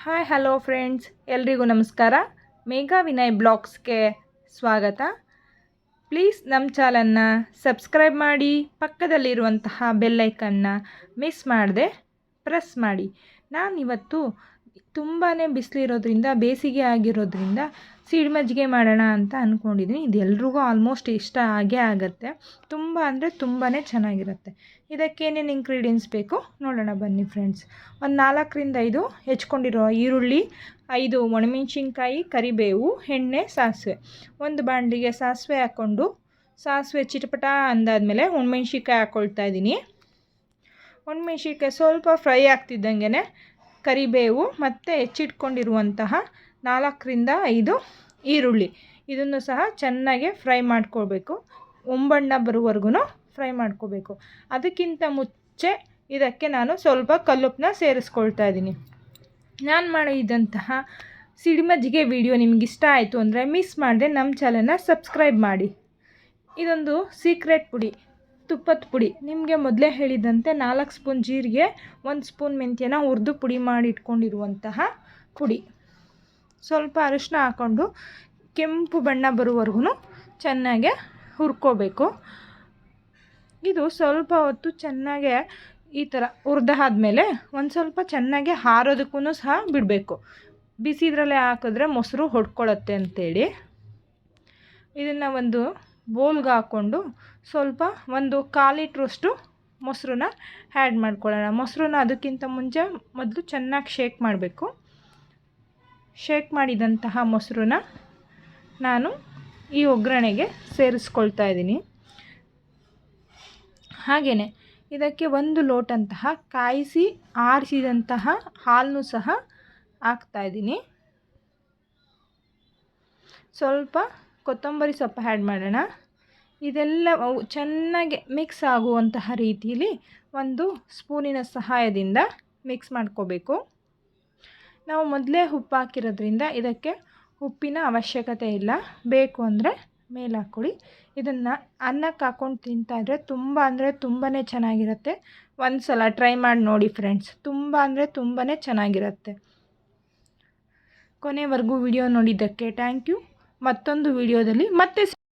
Hi hello friends ಎಲ್ರಿಗೂ ನಮಸ್ಕಾರ. ಮೇಘಾ ವಿನಯ್ ಬ್ಲಾಗ್ಸ್ಗೆ ಸ್ವಾಗತ. ಪ್ಲೀಸ್ ನಮ್ಮ ಚಾನಲ್ನ ಸಬ್ಸ್ಕ್ರೈಬ್ ಮಾಡಿ, ಪಕ್ಕದಲ್ಲಿರುವಂತಹ ಬೆಲ್ಲೈಕನ್ನ ಮಿಸ್ ಮಾಡದೆ, ಪ್ರೆಸ್ ಮಾಡಿ. ನಾನಿವತ್ತು ತುಂಬಾ ಬಿಸಿಲಿರೋದ್ರಿಂದ, ಬೇಸಿಗೆ ಆಗಿರೋದ್ರಿಂದ ಸಿಡಿಮಜ್ಜಿಗೆ ಮಾಡೋಣ ಅಂತ ಅಂದ್ಕೊಂಡಿದ್ದೀನಿ ಇದು ಎಲ್ರಿಗೂ ಆಲ್ಮೋಸ್ಟ್ ಇಷ್ಟ ಆಗೇ ಆಗುತ್ತೆ. ತುಂಬ ಅಂದರೆ ತುಂಬಾ ಚೆನ್ನಾಗಿರುತ್ತೆ. ಇದಕ್ಕೇನೇನು ಇಂಗ್ರೀಡಿಯೆಂಟ್ಸ್ ಬೇಕು? ನೋಡೋಣ ಬನ್ನಿ ಫ್ರೆಂಡ್ಸ್ ಒಂದು ನಾಲ್ಕರಿಂದ ಐದು ಹೆಚ್ಕೊಂಡಿರೋ ಈರುಳ್ಳಿ, ಐದು ಒಣಮೆಣ್ಸಿನ್ಕಾಯಿ, ಕರಿಬೇವು, ಎಣ್ಣೆ, ಸಾಸಿವೆ. ಒಂದು ಬಾಂಡಿಗೆ ಸಾಸಿವೆ ಹಾಕ್ಕೊಂಡು, ಸಾಸಿವೆ ಚಿಟಪಟ ಅಂದಾದಮೇಲೆ ಒಣಮೆಣ್ಸಿನ್ಕಾಯಿ ಹಾಕ್ಕೊಳ್ತಾ ಇದ್ದೀನಿ. ಒಣಮೆಣ್ಸಿನ್ಕಾಯಿ ಸ್ವಲ್ಪ ಫ್ರೈ ಆಗ್ತಿದ್ದಂಗೆ ಕರಿಬೇವು ಮತ್ತು ಹೆಚ್ಚಿಟ್ಕೊಂಡಿರುವಂತಹ ನಾಲ್ಕರಿಂದ ಐದು ಈರುಳ್ಳಿ. ಇದನ್ನು ಸಹ ಚೆನ್ನಾಗಿ ಫ್ರೈ ಮಾಡ್ಕೊಳ್ಬೇಕು. ಒಂಬಣ್ಣ ಬರುವವರೆಗೂ ಫ್ರೈ ಮಾಡ್ಕೋಬೇಕು ಅದಕ್ಕಿಂತ ಮುಂಚೆ ಇದಕ್ಕೆ ನಾನು ಸ್ವಲ್ಪ ಕಲ್ಲುಪ್ಪನ್ನ ಸೇರಿಸ್ಕೊಳ್ತಾ ಇದ್ದೀನಿ. ನಾನು ಮಾಡಿದಂತಹ ಸಿಡಿಮಜ್ಜಿಗೆ ವಿಡಿಯೋ ನಿಮ್ಗೆ ಇಷ್ಟ ಆಯಿತು ಅಂದರೆ ಮಿಸ್ ಮಾಡದೆ ನಮ್ಮ ಚಾನಲ್ನ ಸಬ್ಸ್ಕ್ರೈಬ್ ಮಾಡಿ. ಇದೊಂದು ಸೀಕ್ರೆಟ್ ಪುಡಿ. ತುಪ್ಪದ ಪುಡಿ. ನಿಮಗೆ ಮೊದಲೇ ಹೇಳಿದಂತೆ ನಾಲ್ಕು ಸ್ಪೂನ್ ಜೀರಿಗೆ, ಒಂದು ಸ್ಪೂನ್ ಮೆಂತ್ಯನ ಹುರಿದು ಪುಡಿ ಮಾಡಿ ಇಟ್ಕೊಂಡಿರುವಂತಹ ಪುಡಿ. ಸ್ವಲ್ಪ ಅರಿಶಿನ ಹಾಕ್ಕೊಂಡು ಕೆಂಪು ಬಣ್ಣ ಬರುವವರೆಗೂ ಚೆನ್ನಾಗೆ ಹುರ್ಕೋಬೇಕು. ಇದು ಸ್ವಲ್ಪ ಹೊತ್ತು ಚೆನ್ನಾಗೆ ಈ ಥರ ಹುರಿದಾದ್ಮೇಲೆ ಒಂದು ಸ್ವಲ್ಪ ಚೆನ್ನಾಗಿ ಹಾರೋದಕ್ಕೂ ಸಹ ಬಿಡಬೇಕು. ಬಿಸಿದ್ರಲ್ಲೇ ಹಾಕಿದ್ರೆ ಮೊಸರು ಹೊಡ್ಕೊಳ್ಳುತ್ತೆ ಅಂತೇಳಿ. ಇದನ್ನು ಒಂದು ಬೋಲ್ಗೆ ಹಾಕ್ಕೊಂಡು ಸ್ವಲ್ಪ ಒಂದು ಕಾಲು ಲೀಟ್ರಷ್ಟು ಮೊಸರನ್ನ ಆ್ಯಡ್ ಮಾಡ್ಕೊಳ್ಳೋಣ. ಮೊಸರನ್ನ ಅದಕ್ಕಿಂತ ಮುಂಚೆ ಮೊದಲು ಚೆನ್ನಾಗಿ ಶೇಕ್ ಮಾಡಬೇಕು. ಶೇಕ್ ಮಾಡಿದಂತಹ ಮೊಸರನ್ನ ನಾನು ಈ ಒಗ್ಗರಣೆಗೆ ಸೇರಿಸ್ಕೊಳ್ತಾ ಇದ್ದೀನಿ. ಹಾಗೆಯೇ ಇದಕ್ಕೆ ಒಂದು ಲೋಟಂತಹ ಕಾಯಿಸಿ ಆರಿಸಿದಂತಹ ಹಾಲನ್ನು ಸಹ ಹಾಕ್ತಾಯಿದ್ದೀನಿ ಸ್ವಲ್ಪ ಕೊತ್ತಂಬರಿ ಸೊಪ್ಪು ಆ್ಯಡ್ ಮಾಡೋಣ. ಇದೆಲ್ಲ ಚೆನ್ನಾಗಿ ಮಿಕ್ಸ್ ಆಗುವಂತಹ ರೀತಿಯಲ್ಲಿ ಒಂದು ಸ್ಪೂನಿನ ಸಹಾಯದಿಂದ ಮಿಕ್ಸ್ ಮಾಡ್ಕೋಬೇಕು. ನಾವು ಮೊದಲೇ ಉಪ್ಪು ಹಾಕಿರೋದ್ರಿಂದ ಇದಕ್ಕೆ ಉಪ್ಪಿನ ಅವಶ್ಯಕತೆ ಇಲ್ಲ. ಬೇಕು ಅಂದರೆ ಮೇಲೆ ಹಾಕ್ಕೊಳ್ಳಿ. ಇದನ್ನು ಅನ್ನಕ್ಕೆ ಹಾಕ್ಕೊಂಡು ತಿಂತಾಯಿದ್ರೆ ತುಂಬ ಅಂದರೆ ತುಂಬಾ ಚೆನ್ನಾಗಿರುತ್ತೆ. ಒಂದು ಸಲ ಟ್ರೈ ಮಾಡಿ ನೋಡಿ ಫ್ರೆಂಡ್ಸ್ ತುಂಬ ಅಂದರೆ ತುಂಬಾ ಚೆನ್ನಾಗಿರುತ್ತೆ. ಕೊನೆವರೆಗೂ ವಿಡಿಯೋ ನೋಡಿದ್ದಕ್ಕೆ ಥ್ಯಾಂಕ್ ಯು ಮತ್ತೊಂದು ವಿಡಿಯೋದಲ್ಲಿ ಮತ್ತೆ